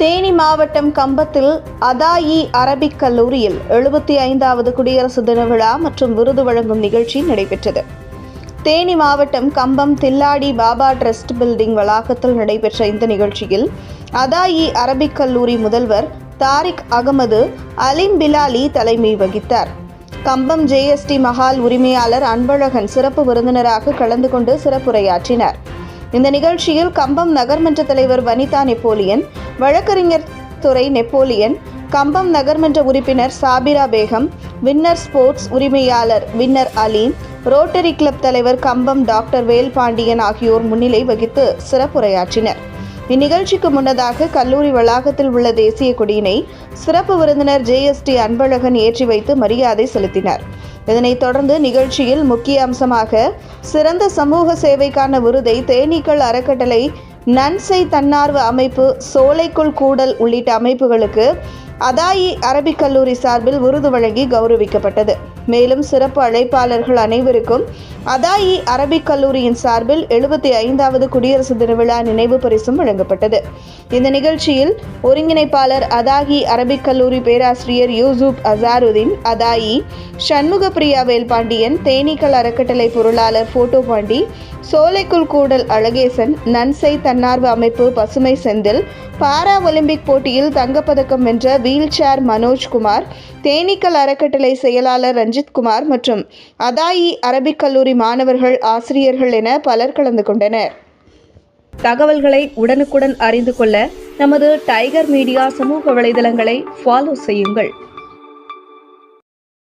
தேனி மாவட்டம் கம்பத்தில் அதாயி அரபிக் கல்லூரியில் எழுபத்தி ஐந்தாவது குடியரசு தின விழா மற்றும் விருது வழங்கும் நிகழ்ச்சி நடைபெற்றது. தேனி மாவட்டம் கம்பம் தில்லாடி பாபா ட்ரஸ்ட் பில்டிங் வளாகத்தில் நடைபெற்ற இந்த நிகழ்ச்சியில் அதாயி அரபிக் கல்லூரி முதல்வர் தாரிக் அகமது அலிம் பிலாலி தலைமை வகித்தார். கம்பம் ஜேஎஸ்டி மஹால் உரிமையாளர் அன்பழகன் சிறப்பு விருந்தினராக கலந்து கொண்டு சிறப்புரையாற்றினார். இந்த நிகழ்ச்சியில் கம்பம் நகர்மன்ற தலைவர் வனிதா நெப்போலியன் வழக்கறிஞர் துறை நெப்போலியன் கம்பம் நகர்மன்ற உறுப்பினர் சாபிரா பேகம் வின்னர் ஸ்போர்ட்ஸ் உரிமையாளர் வின்னர் அலீம் ரோட்டரி கிளப் தலைவர் கம்பம் டாக்டர் வேல்பாண்டியன் ஆகியோர் முன்னிலை வகித்து சிறப்புரையாற்றினர். இந்நிகழ்ச்சிக்கு முன்னதாக கல்லூரி வளாகத்தில் உள்ள தேசிய கொடியினை சிறப்பு விருந்தினர் ஜேஎஸ்டி அன்பழகன் ஏற்றி வைத்து மரியாதை செலுத்தினார். இதனைத் தொடர்ந்து நிகழ்ச்சியில் முக்கிய அம்சமாக சிறந்த சமூக சேவைக்கான விருதை தேனீக்கள் அறக்கட்டளை நன்சை தன்னார்வ அமைப்பு சோலைக்குள் கூடல் உள்ளிட்ட அமைப்புகளுக்கு அதாயி அரபிக் கல்லூரி சார்பில் விருது வழங்கி கௌரவிக்கப்பட்டது. மேலும் சிறப்பு அழைப்பாளர்கள் அனைவருக்கும் அதாயி அரபிக் கல்லூரியின் சார்பில் எழுபத்தி ஐந்தாவது குடியரசு தின விழா நினைவு பரிசும் வழங்கப்பட்டது. இந்த நிகழ்ச்சியில் ஒருங்கிணைப்பாளர் அதாகி அரபிக் கல்லூரி பேராசிரியர் யூசுப் அசாருதீன் அதாயி சண்முகப்பிரியா வேல்பாண்டியன் தேனீக்கள் அறக்கட்டளை பொருளாளர் போட்டோ பாண்டி சோலைக்குள் கூடல் அழகேசன் நன்சை தன்னார்வ அமைப்பு பசுமை செந்தில் பாரா ஒலிம்பிக் போட்டியில் தங்கப்பதக்கம் வென்ற வீல் சேர் மனோஜ்குமார் தேனீக்கள் அறக்கட்டளை செயலாளர் ரஞ்சித் குமார் மற்றும் அதாயி அரபிக் கல்லூரி மாணவர்கள் ஆசிரியர்கள் என பலர் கலந்து கொண்டனர். தகவல்களை உடனுக்குடன் அறிந்து கொள்ள நமது டைகர் மீடியா சமூக வலைதளங்களை ஃபாலோ செய்யுங்கள்.